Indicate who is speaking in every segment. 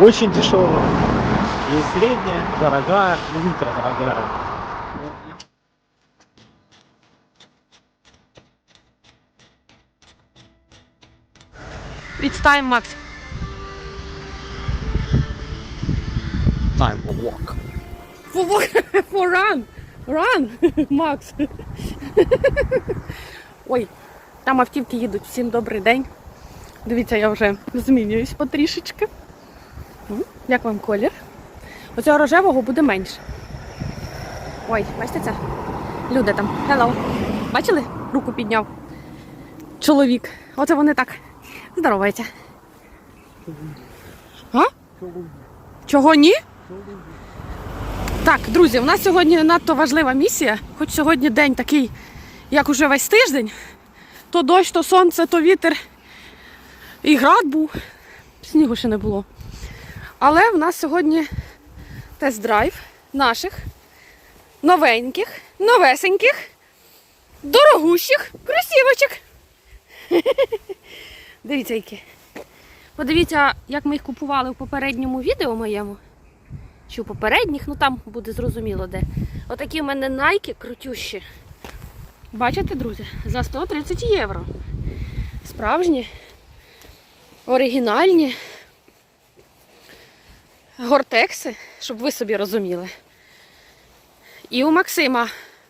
Speaker 1: Очень дешевая. Есть средняя, дорогая, и ультра дорогая.
Speaker 2: It's time, Макс.
Speaker 1: Time for walk.
Speaker 2: For, for run. Run, Макс. Ой, там автівки їдуть. Всім добрий день. Дивіться, я вже змінююсь потрішечки. Як вам колір? Оцього рожевого буде менше. Ой, бачите це? Люди там. Hello. Бачили? Руку підняв. Чоловік. Оце вони так здороваються. А? Чого ні? Так, друзі, у нас сьогодні надто важлива місія. Хоч сьогодні день такий, як уже весь тиждень. То дощ, то сонце, то вітер. І град був. Снігу ще не було. Але в нас сьогодні тест-драйв наших новеньких, новесеньких, дорогущих кросівочок. Дивіться, які. Подивіться, як ми їх купували в попередньому відео моєму чи у попередніх, ну там буде зрозуміло де. Отакі в мене найки крутющі. Бачите, друзі? За 130 євро. Справжні, оригінальні гортекси, щоб ви собі розуміли. І у Максима.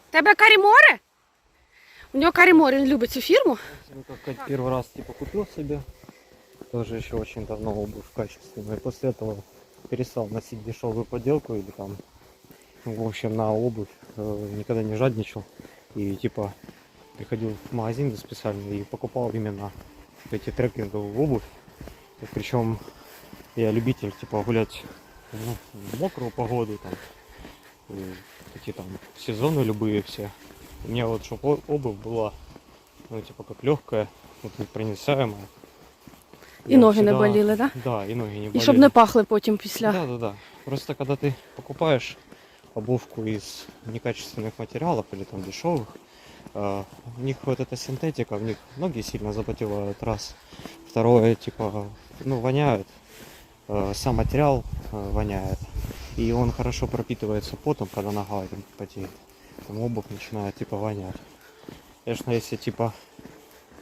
Speaker 2: Тебе Каріморе? У нього Каріморе, він любить цю фірму.
Speaker 1: Ну, как первый раз типа купил себе, тоже еще очень давно обувь качественная. И после этого перестал носить дешевую поделку или там, ну, в общем, на обувь э, никогда не жадничал. И типа приходил в магазин специально и покупал именно эти трекинговую обувь. И причем я любитель типа гулять ну, в мокрую погоду там, и такие там сезоны любые все. У меня вот чтобы обувь была ну, типа как легкая, вот непроницаемая.
Speaker 2: І ноги не боліли, да?
Speaker 1: Да, и ноги не болели.
Speaker 2: І щоб не пахли потім після.
Speaker 1: Да, да, да. Просто когда ты покупаешь обувку из некачественных материалов или там дешевых, э, у них вот эта синтетика, в них ноги сильно запотевают, раз. Второе, типа, ну, воняют. Э, сам материал э, воняет. И он хорошо пропитывается потом, когда нога потеет. Там обувь начинает, типа, вонять. Конечно, если, типа,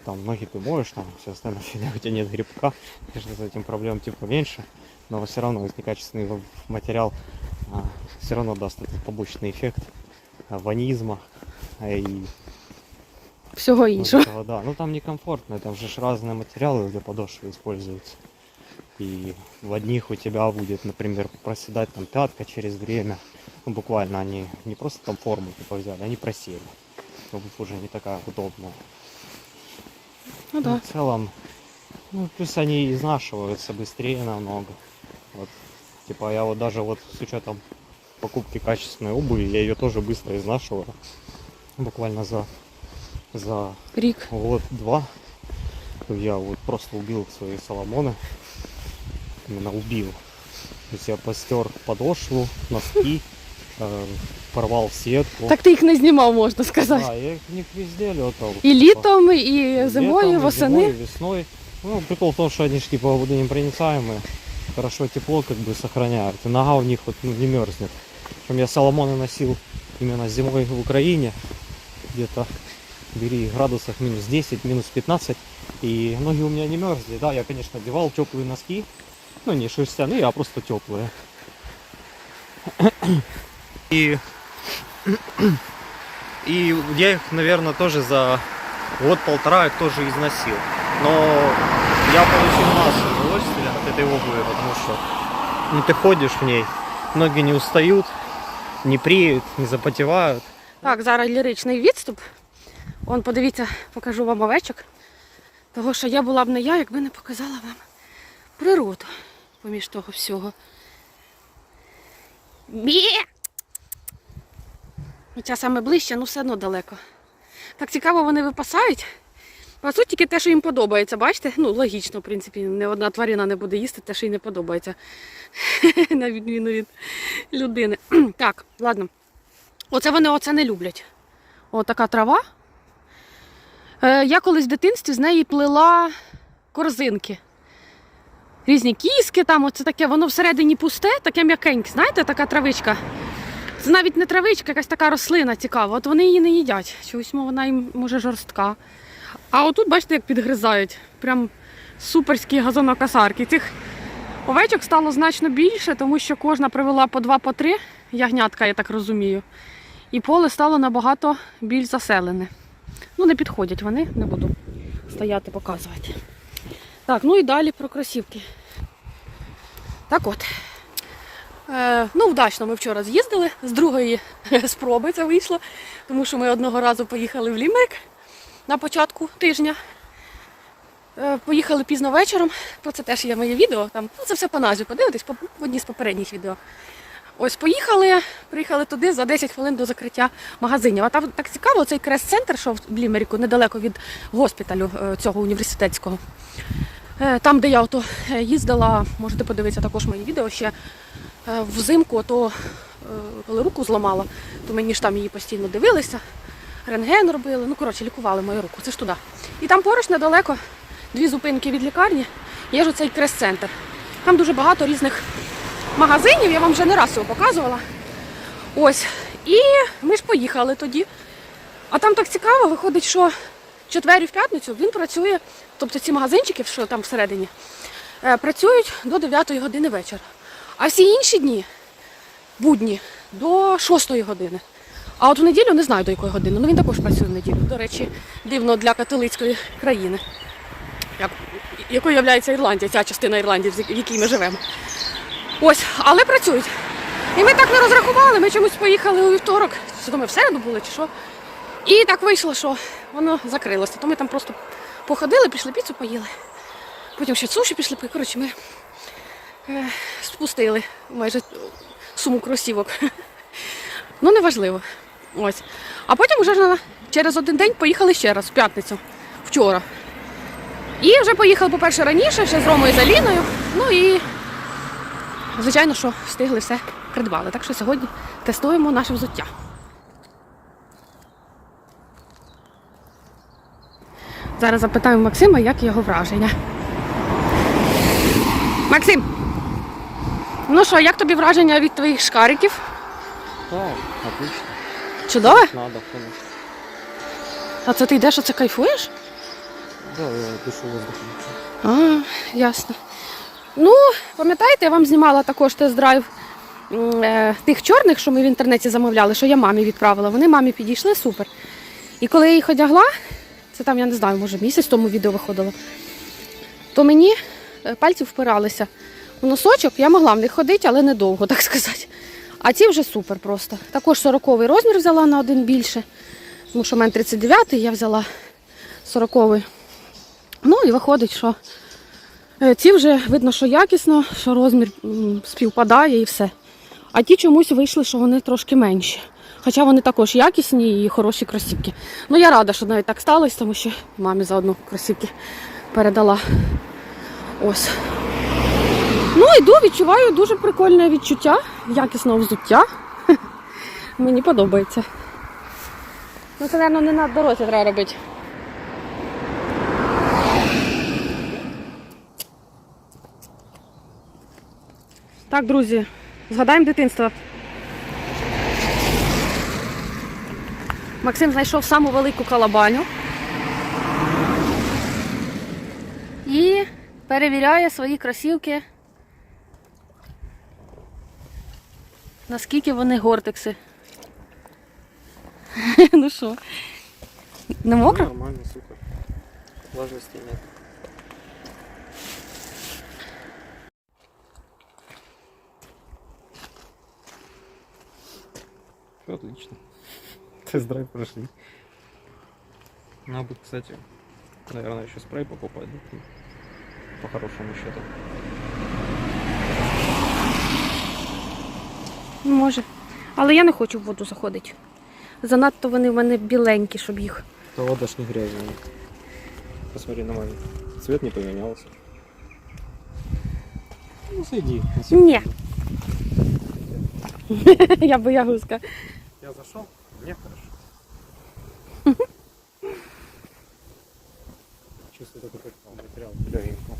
Speaker 1: там ноги ты моешь, там все остальное фигня, у тебя нет грибка, конечно, с этим проблем типа меньше, но все равно если некачественный материал все равно даст этот побочный эффект ванизма и вот
Speaker 2: іншого.
Speaker 1: этого, да. Ну там некомфортно, там же ж разные материалы для подошвы используются. И в одних у тебя будет, например, проседать там пятка через время. Ну, буквально они не просто там форму типа взяли, они просели. Обувь уже не такая удобная.
Speaker 2: Ну
Speaker 1: Ну,
Speaker 2: да.
Speaker 1: В целом, ну, плюс они изнашиваются быстрее намного. Вот, типа я вот даже вот с учетом покупки качественной обуви, я ее тоже быстро изнашиваю. Буквально за, за
Speaker 2: Рік.
Speaker 1: год-два я вот просто убил свои соломоны. Именно убил. То есть я постер подошву, носки, э, порвал сетку.
Speaker 2: Так ти їх не знімав, можна сказати.
Speaker 1: Да, я их в них везде летал.
Speaker 2: І літом, і зимою,
Speaker 1: Летом, и
Speaker 2: восени.
Speaker 1: зимой, и весной. Ну, прикол в том, что они ж типа водонепроницаемые. Хорошо тепло как бы сохраняют. И нога у них вот ну, не мерзнет. Причем я соломоны носил именно зимой в Украине. Где-то бери градусах минус 10, минус 15. И ноги у меня не мерзли. Да, я, конечно, одевал теплые носки. Ну, не шерстяные, а просто теплые. И и я их, наверное, тоже за год-полтора их тоже износил. Но я получил массу удовольствия от этой обуви, потому что ну, ты ходишь в ней, ноги не устают, не преют, не запотевают.
Speaker 2: Так, зараз ліричний відступ. Вон, подивіться, покажу вам овечок. Того, що я була б не я, якби не показала вам природу поміж того всього. Бє! Хоча саме ближче, ну все одно далеко. Так цікаво, вони випасають. Пасуть тільки те, що їм подобається. Бачите? Ну, логічно, в принципі, не одна тварина не буде їсти те, що їй не подобається. На відміну від людини. Так, ладно. Оце вони оце не люблять. О, така трава. Е, я колись в дитинстві з неї плела корзинки. Різні кіски, там оце таке, воно всередині пусте, таке м'якеньке, знаєте, така травичка. Це навіть не травичка, якась така рослина цікава. От вони її не їдять. Чогось вона їм може жорстка. А отут, бачите, як підгризають. Прям суперські газонокосарки. Цих овечок стало значно більше, тому що кожна привела по два, по три ягнятка, я так розумію. І поле стало набагато більш заселене. Ну, не підходять вони, не буду стояти, показувати. Так, ну і далі про кросівки. Так от. Е, ну, вдачно ми вчора з'їздили. З другої спроби це вийшло, тому що ми одного разу поїхали в Лімерик на початку тижня. Е, поїхали пізно вечором. Про це теж є моє відео. Там, ну, це все по назві подивитись, по, в одній з попередніх відео. Ось поїхали, приїхали туди за 10 хвилин до закриття магазинів. А там так цікаво, цей крест-центр, що в Лімеріку, недалеко від госпіталю е, цього університетського. Е, Там, де я ото е, їздила, можете подивитися також мої відео ще е, взимку, то коли руку зламала, то мені ж там її постійно дивилися, рентген робили, ну коротше, лікували мою руку, це ж туди. І там поруч недалеко, дві зупинки від лікарні, є ж оцей крест-центр. Там дуже багато різних магазинів, я вам вже не раз його показувала. Ось. І ми ж поїхали тоді. А там так цікаво, виходить, що четвер в п'ятницю він працює, тобто ці магазинчики, що там всередині, е, працюють до 9 години вечора. А всі інші дні, будні, до 6 години. А от в неділю не знаю до якої години. Ну він також працює в неділю. До речі, дивно для католицької країни, як, якою є Ірландія, ця частина Ірландії, в якій ми живемо. Ось, але працюють. І ми так не розрахували, ми чомусь поїхали у вівторок, то ми в середу були, чи що. І так вийшло, що воно закрилося. То ми там просто походили, пішли піцу поїли. Потім ще суші пішли, коротше, ми е, спустили майже суму кросівок. Ну, неважливо. Ось. А потім вже через один день поїхали ще раз в п'ятницю, вчора. І вже поїхали, по-перше, раніше, ще з Ромою з Аліною. Ну і Звичайно, що встигли все придбали. Так що сьогодні тестуємо наше взуття. Зараз запитаємо Максима, як його враження. Максим! Ну що, як тобі враження від твоїх шкариків?
Speaker 1: Так, отлично.
Speaker 2: Чудове?
Speaker 1: Надо, конечно.
Speaker 2: А це ти йдеш, оце кайфуєш?
Speaker 1: Да, я дышу воздухом.
Speaker 2: А, ясно. Ну, пам'ятаєте, я вам знімала також тест-драйв е, тих чорних, що ми в інтернеті замовляли, що я мамі відправила. Вони мамі підійшли супер. І коли я їх одягла, це там, я не знаю, може місяць тому відео виходило, то мені е, пальці впиралися в носочок, я могла в них ходити, але недовго, так сказати. А ці вже супер просто. Також 40-й розмір взяла на один більше, тому що в мене 39-й, я взяла 40-й. Ну і виходить, що Е, Ці вже видно, що якісно, що розмір співпадає і все. А ті чомусь вийшли, що вони трошки менші. Хоча вони також якісні і хороші кросівки. Ну я рада, що навіть так сталося, тому що мамі заодно кросівки передала. Ось. Ну, йду, відчуваю дуже прикольне відчуття, якісного взуття. Мені подобається. Ну, це, мабуть, не на дорозі треба робити. Так, друзі, згадаємо дитинство. Максим знайшов саму велику калабаню і перевіряє свої кросівки. Наскільки вони гортекси. ну що? Не мокро?
Speaker 1: Нормально, супер. Влажности нет. Отлично. Тест-драйв прошли. Надо, кстати, наверное, еще спрей покупать. да, По хорошему счету.
Speaker 2: Може. Але я не хочу в воду заходити. Занадто вони в мене біленькі, щоб їх.
Speaker 1: То вода ж не грязная. Посмотри на маме. Цвет не поменялся. Ну, зайди.
Speaker 2: Ні. Я боягузка.
Speaker 1: Я зашел, мне хорошо. Чувствую такой как материал легенький.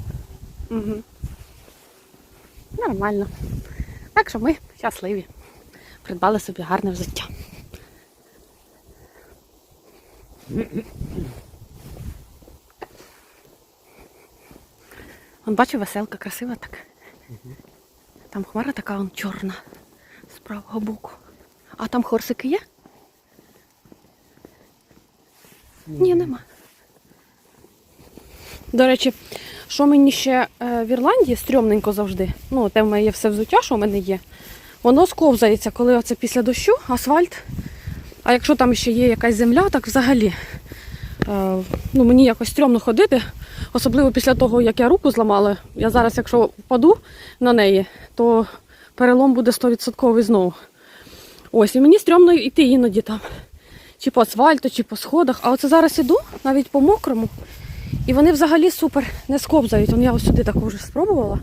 Speaker 2: Угу. Нормально. Так що ми щасливі. Придбали собі гарне взуття. Он бачив, веселка красива так. Там хмара така он чорна з правого боку. А там хорсики є? Ні, нема. До речі, що мені ще е, в Ірландії стрьомненько завжди. Ну, те в мене є все взуття, що в мене є. Воно сковзається, коли оце після дощу, асфальт. А якщо там ще є якась земля, так взагалі. Е, ну, мені якось стрьомно ходити. Особливо після того, як я руку зламала. Я зараз, якщо впаду на неї, то перелом буде 100% знову. Ось, і мені стрьомно йти іноді там. Чи по асфальту, чи по сходах. А оце зараз іду, навіть по мокрому. І вони взагалі супер не скобзають. Вон я ось сюди таку вже спробувала.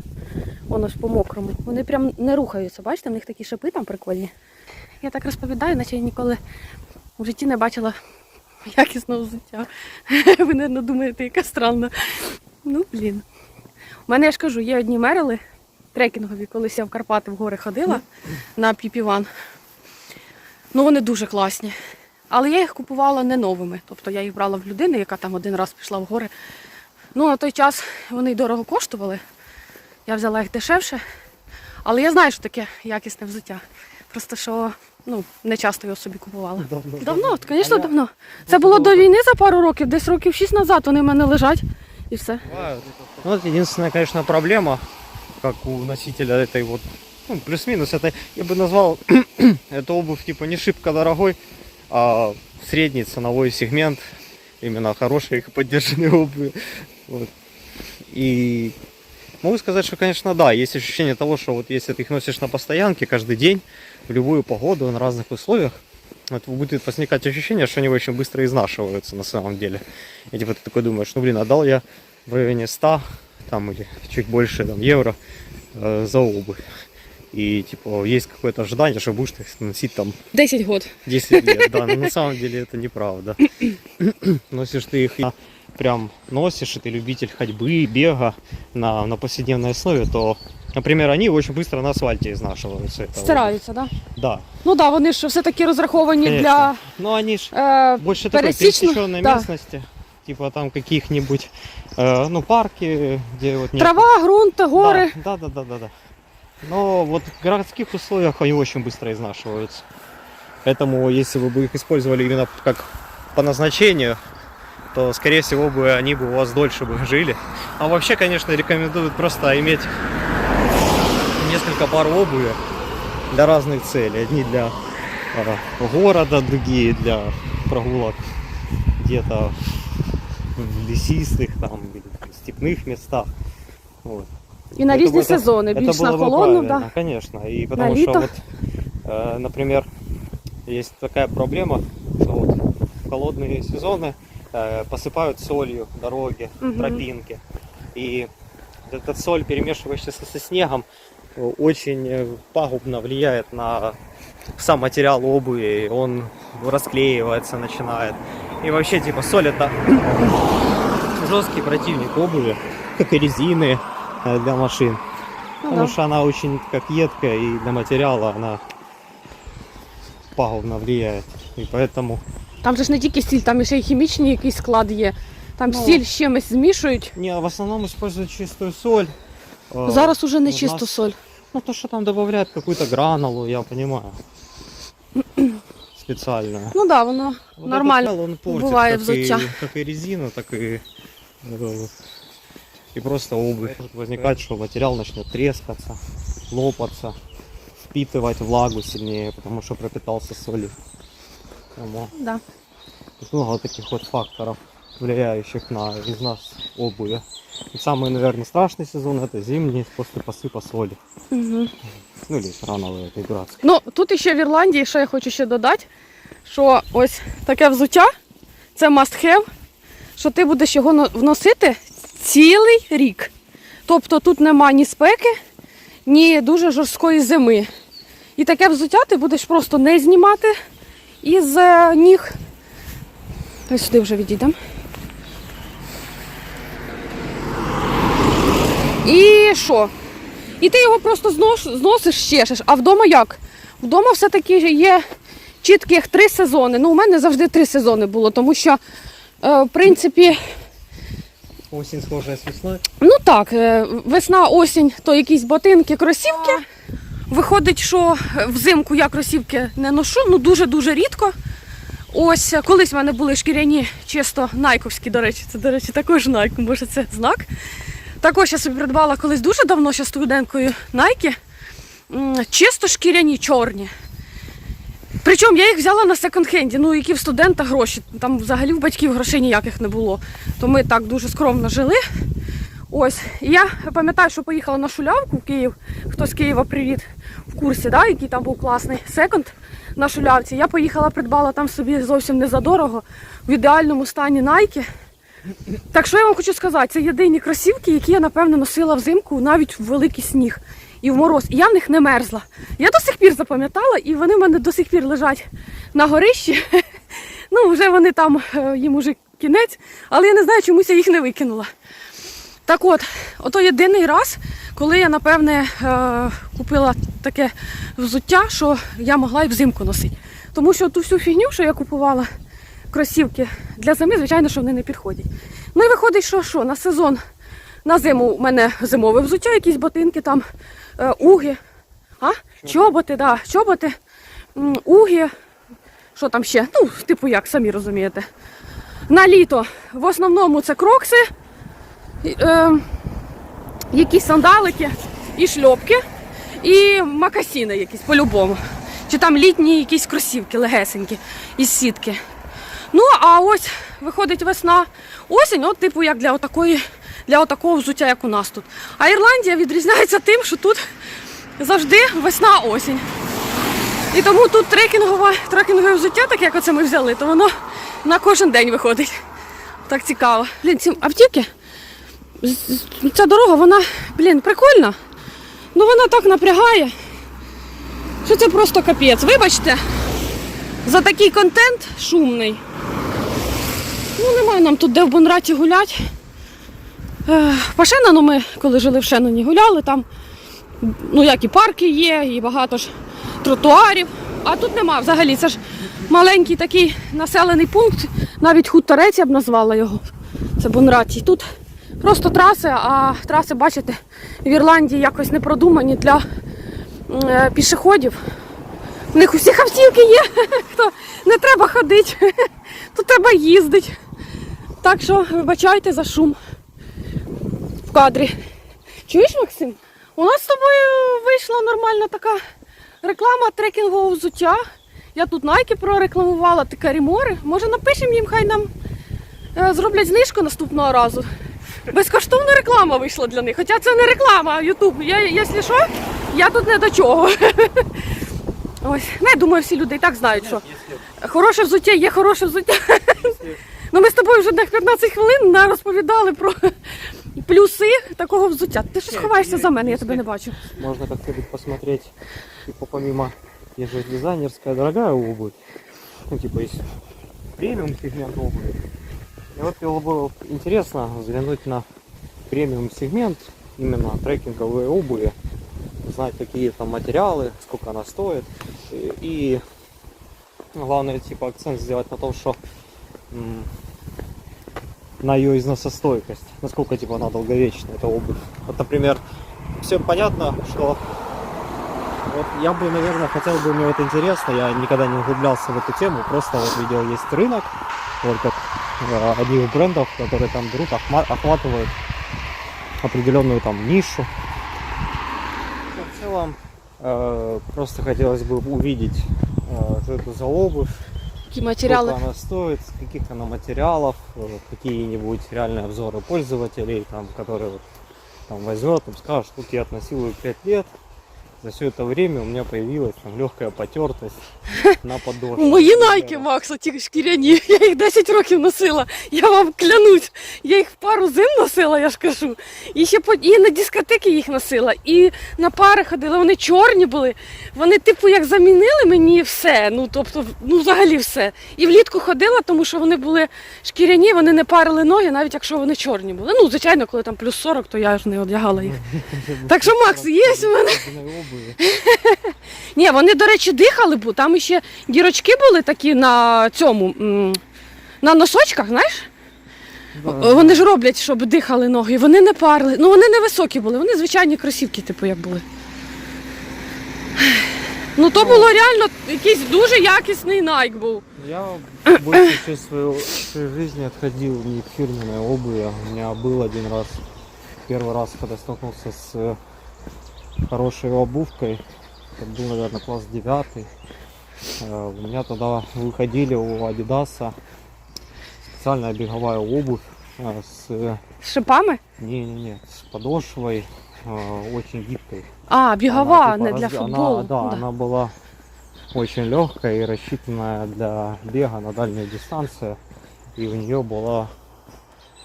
Speaker 2: Воно ж по мокрому. Вони прям не рухаються. Бачите, в них такі шипи там прикольні. Я так розповідаю, наче я ніколи в житті не бачила якісного взуття. Ви, мабуть, думаєте, яка странна. Ну, блін. У мене я ж кажу, є одні мерили трекінгові, колись я в Карпати в гори ходила на піпіван. Ну, вони дуже класні. Але я їх купувала не новими. Тобто я їх брала в людини, яка там один раз пішла в гори. Ну, на той час вони й дорого коштували. Я взяла їх дешевше. Але я знаю, що таке якісне взуття. Просто що ну, не часто його собі купувала.
Speaker 1: Давно.
Speaker 2: Давно, звісно, давно. Це було до війни за пару років, десь років 6 назад вони в мене лежать і все.
Speaker 1: Ну, вот единственная, конечно, проблема, как у носителя этой вот, ну, плюс-минус, это, я бы назвал, эту обувь, типа, не шибко дорогой, а средний ценовой сегмент, именно хорошей и поддержанной обуви. Вот. И могу сказать, что, конечно, да, есть ощущение того, что вот если ты их носишь на постоянке каждый день, в любую погоду, на разных условиях, вот будет возникать ощущение, что они очень быстро изнашиваются на самом деле. И типа ты такой думаешь, ну блин, отдал я в районе 100 там или чуть больше там, евро э, за обувь. И типа есть какое-то ожидание, что будешь их носить там
Speaker 2: 10 год.
Speaker 1: 10 лет. Да, но на самом деле это неправда. Носишь ты их и прям носишь, и ты любитель ходьбы, бега на, на повседневной основе, то, например, они очень быстро на асфальте изнашиваются. Это вот.
Speaker 2: Стираються, так? Да?
Speaker 1: Да,
Speaker 2: Ну так, да, вони ж все-таки розраховані
Speaker 1: конечно.
Speaker 2: для.
Speaker 1: Но они ж
Speaker 2: Е,
Speaker 1: больше такой
Speaker 2: Пересечно,
Speaker 1: пересеченной
Speaker 2: да.
Speaker 1: местности. Типа там каких-нибудь, э, ну, парки, где вот нет
Speaker 2: трава, ґрунт, гори.
Speaker 1: Да, да, да, да, да. Но вот в городских условиях они очень быстро изнашиваются. Поэтому, если бы их использовали именно как по назначению, то, скорее всего, бы они бы у вас дольше бы жили. А вообще, конечно, рекомендуют просто иметь несколько пар обуви для разных целей. Одни для э, города, другие для прогулок где-то в лесистых там, или там, степных местах. Вот.
Speaker 2: І на
Speaker 1: Это
Speaker 2: різні
Speaker 1: бы- это-
Speaker 2: сезони.
Speaker 1: это
Speaker 2: Більш на
Speaker 1: было бы
Speaker 2: холодну,
Speaker 1: правильно,
Speaker 2: так.
Speaker 1: конечно. И потому
Speaker 2: На
Speaker 1: что
Speaker 2: лето.
Speaker 1: вот, э, например, есть такая проблема, что вот в холодные сезоны э, посыпают солью дороги,
Speaker 2: Мгм.
Speaker 1: тропинки. И вот эта соль, перемешивающаяся со снегом, э, очень э, пагубно влияет на сам материал обуви, он расклеивается, начинает. И вообще, типа, соль это жесткий противник обуви, как и резины э, для машин.
Speaker 2: Ну,
Speaker 1: Потому
Speaker 2: да.
Speaker 1: что она очень как едкая и для материала она пагубно влияет. И поэтому
Speaker 2: Там же ж не тільки стіль, там ще й хімічний якийсь склад є. Там
Speaker 1: Ну.
Speaker 2: стіль з чимось змішують.
Speaker 1: не, в основном используют чистую соль. Э,
Speaker 2: Зараз уже не
Speaker 1: у
Speaker 2: чисту
Speaker 1: нас-
Speaker 2: соль.
Speaker 1: Ну то, что там добавляют какую-то гранулу, я понимаю. Специальную.
Speaker 2: Ну так, да, воно
Speaker 1: Вот
Speaker 2: нормально.
Speaker 1: этот мел, он портит
Speaker 2: бывает
Speaker 1: как
Speaker 2: взуття.
Speaker 1: и, как и резину, так и, э, и просто обувь. Может возникать, что материал начнет трескаться, лопаться, впитывать влагу сильнее, потому что пропитался солью. Поэтому
Speaker 2: Да.
Speaker 1: тут много таких вот факторов, влияющих на износ обуви. И самый, наверное, страшный сезон это зимний после посыпа соли.
Speaker 2: Угу.
Speaker 1: Ну или рановой этой дурацкой.
Speaker 2: Ну, тут іще в Ірландії, що я хочу ще додати, що ось таке взуття це must have, що ти будеш його но- вносити цілий рік. Тобто тут нема ні спеки, ні дуже жорсткої зими. І таке взуття ти будеш просто не знімати із е, ніг. Ось сюди вже відійдемо. І що? І ти його просто зносиш, чешеш. А вдома як? Вдома все-таки є чітких три сезони. Ну, у мене завжди три сезони було, тому що, е, в принципі,
Speaker 1: Осень схожая с весной.
Speaker 2: Ну так, е, весна, осінь, то якісь ботинки, кросівки. Виходить, що взимку я кросівки не ношу, ну дуже-дуже рідко. Ось е, колись в мене були шкіряні, чисто найковські, до речі, це, до речі, також найк, може це знак. Також я собі придбала колись дуже давно, ще студенткою найки. Чисто шкіряні, чорні. Причому я їх взяла на секонд-хенді, ну які в студента гроші. Там взагалі в батьків грошей ніяких не було. То ми так дуже скромно жили. Ось, і я пам'ятаю, що поїхала на шулявку в Київ. Хто з Києва привіт в курсі, да, який там був класний секонд на шулявці. Я поїхала, придбала там собі зовсім не задорого, в ідеальному стані найки. Так що я вам хочу сказати, це єдині кросівки, які я напевно носила взимку навіть в великий сніг і в мороз. І я в них не мерзла. Я до сих пір запам'ятала, і вони в мене до сих пір лежать на горищі. Ну, вже вони там, е, їм уже кінець, але я не знаю, чомусь я їх не викинула. Так от, ото єдиний раз, коли я, напевне, е, купила таке взуття, що я могла і взимку носити. Тому що ту всю фігню, що я купувала, кросівки для зими, звичайно, що вони не підходять. Ну і виходить, що що, на сезон, на зиму у мене зимове взуття, якісь ботинки, там, уги, а? чоботи, да, чоботи, уги, що там ще? Ну, типу як, самі розумієте. На літо в основному це крокси, е, якісь сандалики і шльопки, і макасіни якісь по-любому. Чи там літні якісь кросівки легесенькі із сітки. Ну, а ось виходить весна, осінь, от типу як для отакої, для отакого взуття, як у нас тут. А Ірландія відрізняється тим, що тут завжди весна осінь. І тому тут трекінгове, трекінгове взуття, таке, як оце ми взяли, то воно на кожен день виходить. Так цікаво. Блін, ці з- ця дорога, вона, блін, прикольна. Ну вона так напрягає, що це просто капець. Вибачте, за такий контент шумний. Ну, немає нам тут де в Бонраті гуляти. По Шенону ми, коли жили в Шеноні, гуляли там. Ну, як і парки є, і багато ж тротуарів. А тут нема взагалі. Це ж маленький такий населений пункт, навіть хуторець я б назвала його. Це Бонраті. Тут просто траси, а траси, бачите, в Ірландії якось не продумані для е, пішоходів. У них усіх автівки є, то не треба ходити, тут треба їздити. Так що вибачайте за шум кадрі. Чуєш, Максим? У нас з тобою вийшла нормальна така реклама трекінгового взуття. Я тут найки прорекламувала, ти карімори. Може напишемо їм, хай нам е, зроблять знижку наступного разу. Безкоштовна реклама вийшла для них. Хоча це не реклама, Ютуб. Я, якщо що, я тут не до чого. Ось, ну, я думаю, всі люди і так знають, що хороше взуття є хороше взуття. Ну ми з тобою вже на 15 хвилин розповідали про плюси такого взуття. Ти що сховаєшся за мене, я тебе не бачу.
Speaker 1: Можно как-нибудь посмотреть, типа помимо, есть же дизайнерская дорогая обувь, ну типа есть премиум сегмент обуви. И вот было бы интересно взглянуть на премиум сегмент, именно трекинговые обуви, знать какие там материалы, сколько она стоит. И, и главное типа акцент сделать на том, что м, на ее износостойкость, насколько типа она долговечна, эта обувь. Вот, например, все понятно, что вот я бы, наверное, хотел бы, мне вот интересно, я никогда не углублялся в эту тему, просто вот видел, есть рынок, только э, одних брендов, которые там берут, охватывают определенную там нишу. Но в целом, э, просто хотелось бы увидеть, э, что это за обувь,
Speaker 2: Які матеріали.
Speaker 1: сколько она стоит, с каких она материалов, э, какие-нибудь реальные обзоры пользователей, там, которые вот, там возьмет, там скажет, вот я носил ее 5 лет, за все это время у меня появилась там легкая потертость на подошве.
Speaker 2: Мої найки, Макса, ті шкіряні. Я їх 10 років носила. Я вам клянусь. Я їх пару зим носила, я ж кажу. І ще по і на дискотеки їх носила, і на пари ходила. Вони чорні були. Вони, типу, як замінили мені все. Ну тобто, ну взагалі все. І влітку ходила, тому що вони були шкіряні, вони не парили ноги, навіть якщо вони чорні були. Ну, звичайно, коли там плюс 40, то я ж не одягала їх. Так що, Макс, є в мене
Speaker 1: обуви.
Speaker 2: Ні, вони, до речі, дихали, бо там ще дірочки були такі на цьому. м, На носочках, знаєш? О, Вони ж роблять, щоб дихали ноги. Вони не парили. Ну вони не високі були, вони звичайні кросівки, типу, як були. Ну то було реально якийсь дуже якісний найк був.
Speaker 1: Я большую часть своего, своей жизни отходил не к фирменной обуви. У меня был один раз, первый раз, когда столкнулся с э, хорошей обувкой. Это был, наверное, класс девятый. Э, У меня тогда выходили у Адидаса специальная беговая обувь э, с э,
Speaker 2: З шипами?
Speaker 1: не-не-не, с подошвой э, очень гибкой.
Speaker 2: А, бігова,
Speaker 1: Она,
Speaker 2: не
Speaker 1: типа,
Speaker 2: для
Speaker 1: разде-
Speaker 2: футболу.
Speaker 1: Она, да,
Speaker 2: Ну, да.
Speaker 1: она была очень легкая и рассчитанная для бега на дальние дистанции. И у нее была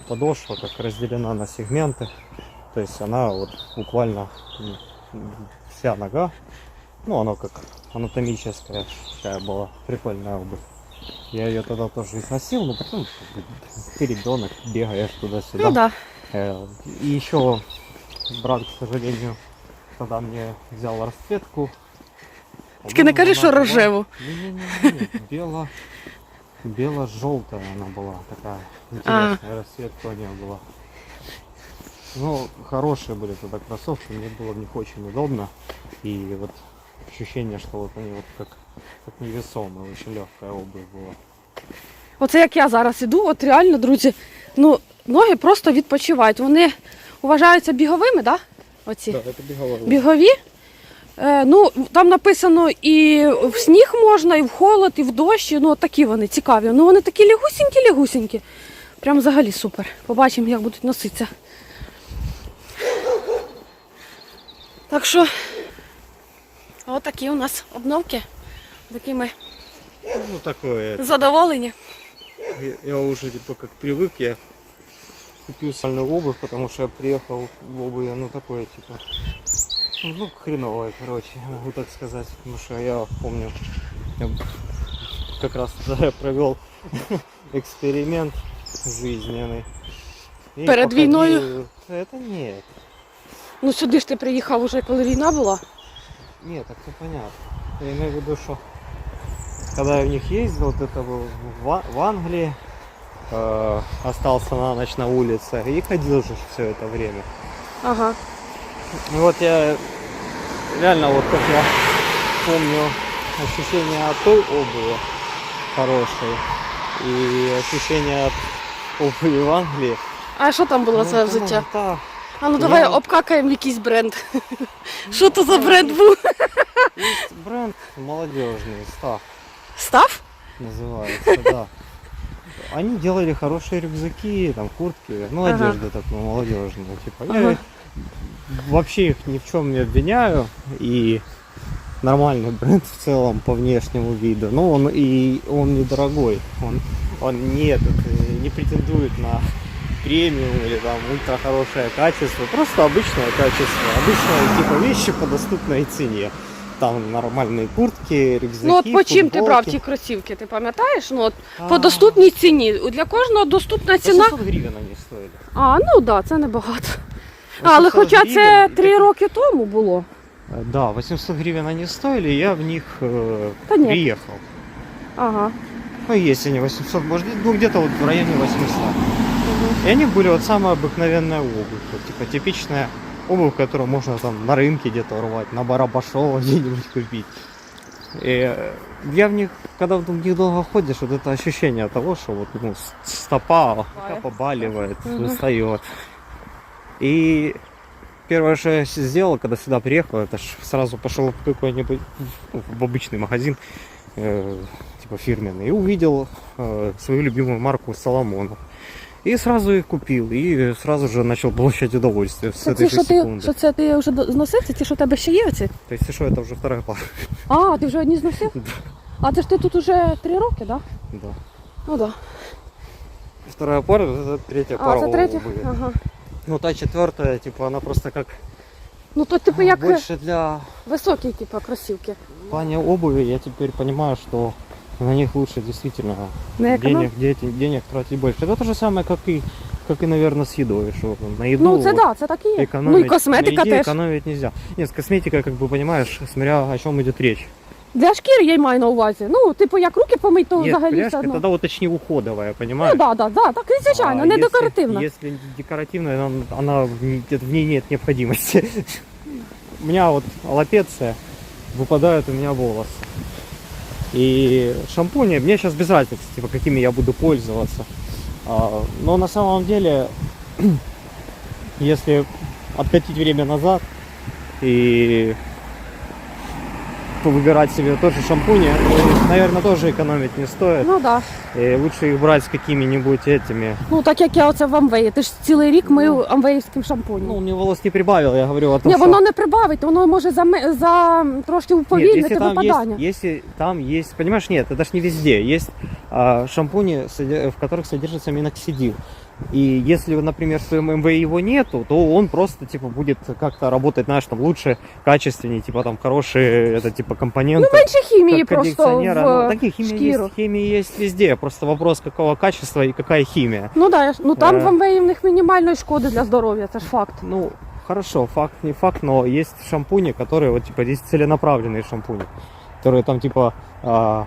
Speaker 1: подошва как разделена на сегменты. То есть она вот буквально м, м, вся нога. Ну, она как анатомическая такая была прикольная обувь. Я ее тогда тоже и носил, но потом ты ребенок, бегаешь туда-сюда.
Speaker 2: Ну да.
Speaker 1: Э, И еще брат, к сожалению, тогда мне взял расцветку.
Speaker 2: Тільки не кажи, що рожеву.
Speaker 1: Не-не-не, бело, бело-желтая она была такая. Интересная расцветка у нее была. Ну, хорошие были тогда кроссовки, мне было в них очень удобно. И вот ощущение, что вот они вот как, как невесомые, очень легкая обувь была.
Speaker 2: Оце як я зараз іду, от реально, друзі, ну, ноги просто відпочивають. Вони вважаються біговими, так? Да? Оці.
Speaker 1: это беговая обувь.
Speaker 2: Бігові. Е, ну, там написано і в сніг можна, і в холод, і в дощ. Ну, от такі вони цікаві. Ну, вони такі лягусінькі-лягусінькі. Прям взагалі супер. Побачимо, як будуть носитися. Так що, отакі у нас обновки. Такі ми
Speaker 1: Ну, такое.
Speaker 2: задоволені.
Speaker 1: Я, я уже типа как привык, я купил сальную обувь, потому что я приехал в обуви, ну такое типа, ну хреновое, короче, могу так сказать, потому что я помню, я как раз тогда я провел эксперимент жизненный. И
Speaker 2: Перед
Speaker 1: походил-
Speaker 2: войною?
Speaker 1: Это нет,
Speaker 2: Ну сюди ж ти приїхав уже, коли війна була.
Speaker 1: нет, так то понятно. Я имею в виду, что когда я в них ездил, вот это был в, в Англии, э, остался на ночь на улице и ходил же все это время.
Speaker 2: Ага.
Speaker 1: Ну Вот я реально вот как я помню ощущение от той обуви хорошей и ощущение от обуви в Англии.
Speaker 2: А що там було
Speaker 1: Ну,
Speaker 2: це
Speaker 1: ну,
Speaker 2: взуття? А ну давай
Speaker 1: Я-
Speaker 2: обкакаємо якийсь бренд. Що то за бренд був?
Speaker 1: бренд молодежный, Став
Speaker 2: Став?
Speaker 1: называется, да. Они делали хорошие рюкзаки, там куртки, ну
Speaker 2: Ага.
Speaker 1: одежду такую молодежную. Типа
Speaker 2: Ага.
Speaker 1: я вообще их ни в чем не обвиняю и нормальный бренд в целом по внешнему виду. Но он и он недорогой. Он, он не, этот, э, не претендует на премиум или там ультра хорошее качество. Просто обычное качество. Обычные типа вещи по доступной цене. Там нормальные куртки, рюкзаки,
Speaker 2: Ну от по чим ти брав
Speaker 1: футболки.
Speaker 2: ті кросівки, ти пам'ятаєш? Ну от по
Speaker 1: А,
Speaker 2: доступній ціні. Для кожного доступна ціна.
Speaker 1: 800 гривен они стоили.
Speaker 2: А, ну так, да, це небагато. Але
Speaker 1: 800
Speaker 2: хоча це
Speaker 1: гривен,
Speaker 2: три
Speaker 1: это-
Speaker 2: роки тому було.
Speaker 1: Э, Да, 800 гривен они стоили, я в них э,
Speaker 2: Да нет.
Speaker 1: приехал.
Speaker 2: Ага.
Speaker 1: Ну, если не 800, может, ну где-то вот в районе 800. И они были вот самая обыкновенная обувь, вот, типа типичная обувь, которую можно там на рынке где-то урвать, на барабашово где-нибудь купить. И э, я в них, когда в них долго ходишь, вот это ощущение того, что вот ну, стопа
Speaker 2: Побаливает.
Speaker 1: устает. И первое, что я сделал, когда сюда приехал, это ж сразу пошел в какой-нибудь ну, в обычный магазин, э, типа фирменный, и увидел э, свою любимую марку Соломонов. И сразу их купил, и сразу же начал получать удовольствие с
Speaker 2: Це
Speaker 1: этой
Speaker 2: ті,
Speaker 1: же
Speaker 2: що ти,
Speaker 1: секунды.
Speaker 2: що це ти вже до- зносив, це ті, що в тебе ще є оці?
Speaker 1: То есть, что, это уже вторая пара.
Speaker 2: А, ти вже одні зносив?
Speaker 1: Да.
Speaker 2: А це ж ти тут уже три роки, так? Да?
Speaker 1: Да.
Speaker 2: Ну так. Да.
Speaker 1: Вторая пара, это третья
Speaker 2: А,
Speaker 1: пара
Speaker 2: це третя?
Speaker 1: обуви.
Speaker 2: Ага.
Speaker 1: Ну, та четвертая, типа, она просто как
Speaker 2: Ну то типу як
Speaker 1: больше для
Speaker 2: високі, типу, кросівки.
Speaker 1: В плане обуви я теперь понимаю, что на них лучше действительно
Speaker 2: Не економ?
Speaker 1: денег, денег, денег тратить больше. Это то же самое, как и, как и наверное, с едой. Что на еду
Speaker 2: Ну це
Speaker 1: вот
Speaker 2: да, це так і є.
Speaker 1: экономить,
Speaker 2: Ну і косметика
Speaker 1: на еде
Speaker 2: теж.
Speaker 1: экономить нельзя. Нет, с косметикой, как бы понимаешь, смотря о чем идет речь.
Speaker 2: Для шкіри я й маю на увазі. Ну, типу, як руки помить, то
Speaker 1: Нет,
Speaker 2: взагалі
Speaker 1: понимаешь,
Speaker 2: все одно.
Speaker 1: тогда уточни уходовая,
Speaker 2: Ну
Speaker 1: понимаешь?
Speaker 2: да, да, да, так і звичайно,
Speaker 1: А
Speaker 2: не
Speaker 1: если-
Speaker 2: декоративно.
Speaker 1: Если декоративная, она, она в ней- в ней нет необходимости. У меня вот аллопеция, выпадают у меня волосы. И шампуни, мне сейчас без разницы, типа, какими я буду пользоваться. А, Но на самом деле, если откатить время назад и выбирать себе тоже шампуни, наверное, тоже экономить не стоит.
Speaker 2: Ну да.
Speaker 1: И лучше их брать с какими-нибудь этими
Speaker 2: Ну так як я оце в Амвеї. Ти ж цілий рік мив амвеївським
Speaker 1: Ну,
Speaker 2: шампунем.
Speaker 1: мне волос не прибавил, я говорю о том,
Speaker 2: Ні,
Speaker 1: что...
Speaker 2: воно не прибавить, воно може за, за трошки
Speaker 1: Нет,
Speaker 2: уповільнити
Speaker 1: если там,
Speaker 2: випадання.
Speaker 1: есть, если там есть, понимаешь, нет, это ж не везде. Есть а, шампуни, соде- в которых содержится миноксидил. И если, например, в твоем МВ его нету, то он просто, типа, будет как-то работать, знаешь, там лучше, качественнее, типа, там, хорошие, это, типа, компоненты.
Speaker 2: Ну менше хімії
Speaker 1: как
Speaker 2: просто в
Speaker 1: кондиционера. Ну, такие химия
Speaker 2: шкіру.
Speaker 1: есть, химия есть везде. Просто вопрос, какого качества и какая химия.
Speaker 2: Ну да, я ж- ну там
Speaker 1: Е.
Speaker 2: в Амвеї в них мінімальної шкоди для здоров'я, це ж факт.
Speaker 1: Ну, хорошо, факт не факт, но есть шампуни, которые вот типа есть целенаправленные шампуни, которые там типа, а,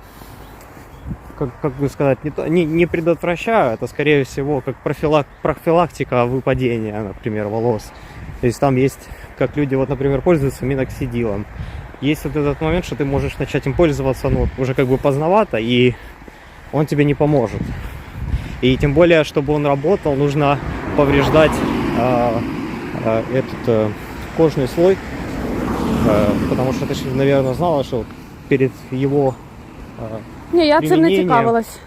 Speaker 1: как, как бы сказать, не, то- не, не предотвращают, а скорее всего как профилак, профилактика выпадения, например, волос. То есть там есть, как люди вот, например, пользуются миноксидилом. Есть вот этот момент, что ты можешь начать им пользоваться, ну, уже как бы поздновато, и он тебе не поможет. И тем более, чтобы он работал, нужно повреждать а, а, этот э, кожный слой, Э, потому что ты наверное, знала, что перед его э,
Speaker 2: Ні, я цим не
Speaker 1: Примінення.
Speaker 2: цікавилась.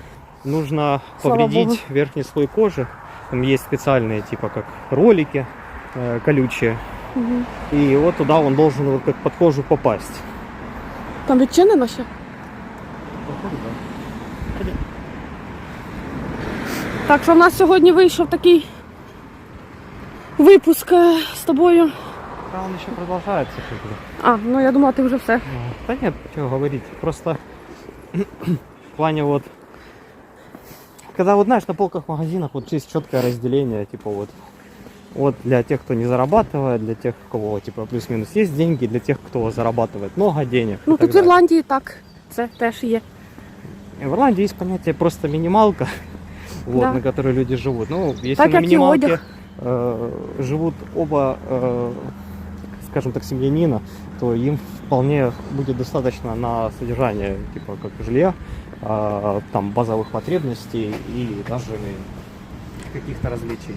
Speaker 1: нужно
Speaker 2: Слава
Speaker 1: повредить
Speaker 2: богу.
Speaker 1: верхний слой кожи. Там есть специальные, типа как ролики э, колючие.
Speaker 2: Мгм.
Speaker 1: И вот туда он должен вот как под кожу попасть.
Speaker 2: Там відчинено ще? Так що в нас сьогодні вийшов такий випуск е, з тобою.
Speaker 1: А он еще продолжается. как бы.
Speaker 2: А, ну я думала, ти вже все.
Speaker 1: Ну, Да нет, что говорить. Просто в плане вот, когда вот знаешь на полках в магазинах вот есть четкое разделение, типа вот, вот для тех, кто не зарабатывает, для тех, у кого типа плюс-минус есть деньги, для тех, кто зарабатывает много денег.
Speaker 2: Ну
Speaker 1: и так
Speaker 2: тут в
Speaker 1: далее.
Speaker 2: Ірландії так. Це теж є.
Speaker 1: И в Ирландии есть понятие просто минималка, вот,
Speaker 2: Да.
Speaker 1: на которой люди живут. Ну, если
Speaker 2: Так,
Speaker 1: на
Speaker 2: как и
Speaker 1: минималке
Speaker 2: одяг.
Speaker 1: э, живут оба, э, скажем так, семьянина, то им вполне будет достаточно на содержание, типа как жилья, там базовых потребностей и даже каких-то развлечений.